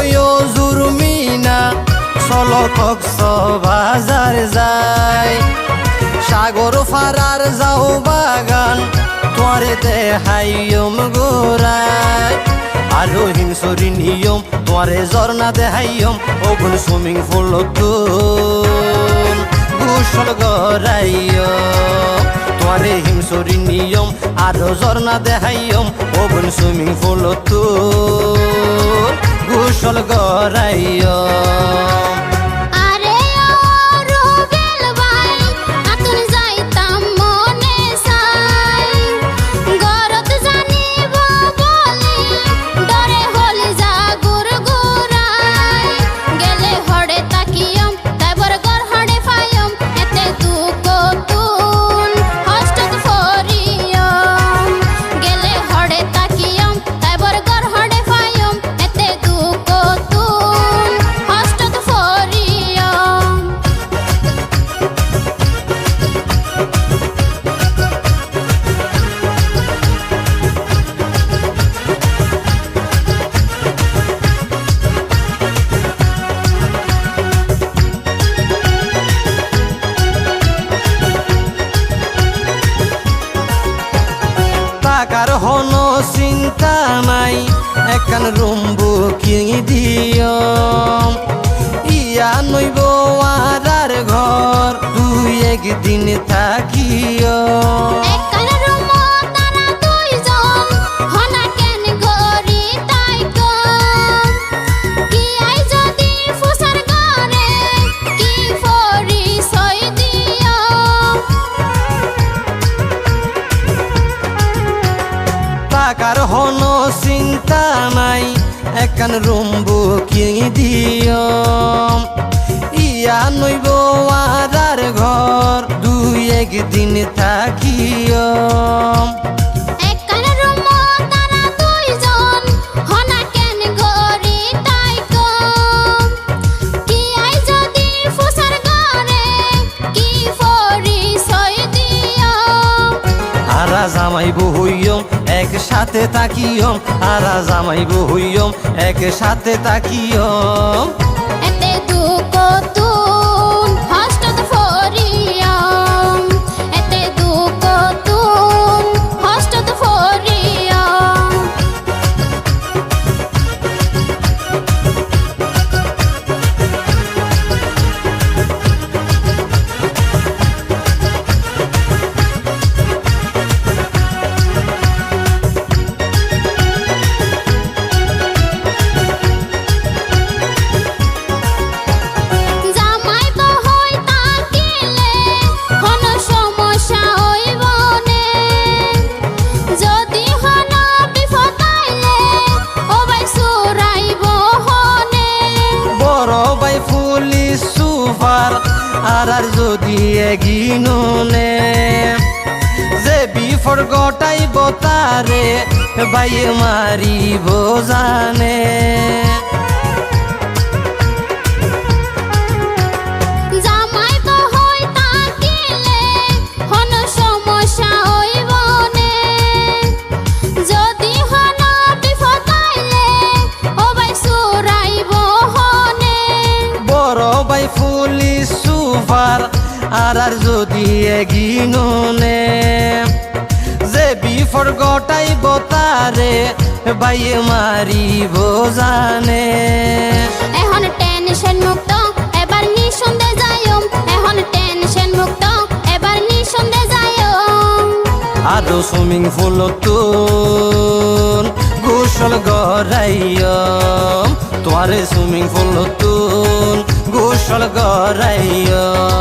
লয়ো জুরমিনা চলো কক্স বাজার যায়। সাগর ফারার যাও বাগান তোরে দেহাইম গোরায় আলো হিংসরি নিয়ম তোরে ঝর্ণা দেহাইম ওগুন সুইমিং পুল তো গোসল গরাইয় তোরে হিংসরি নিয়ম আরও ঝর্ণা দেহাইম ওগুন সুইমিং পুল তো গোসল টাকার হন চিন্তা নাই। একান রুম বুকিং দিও। ইয়া নইব আর ঘর, দুই একদিন থাকিও। টাকার হন চিন্তা নাই একান রুম বুকিং দিয় ইয়া নইব আর ঘর দুই একদিন থাকিও দিও আরা জামাই হইয়ম একসাথে তাকিয়ম আরা জামাই হইয়ম একসাথে তাকিয়ম আর যদি এগিনুনে যে বিফর গটাই বতারে ভাই মারিব জানে। সুপার আর আর যদি এগিনুনে যে বিফর গটাই বতারে বাইয়ে মারিব জানে। এখন টেনশন মুক্ত এবার নিঃসন্দেহ যায়ম এখন টেনশন মুক্ত এবার নিঃসন্দেহ যায়ম আরও সুইমিং পুল তুন গোসল গরাইয়ম তোয়ারে সুইমিং পুল তুন গোসল গরাইয়ম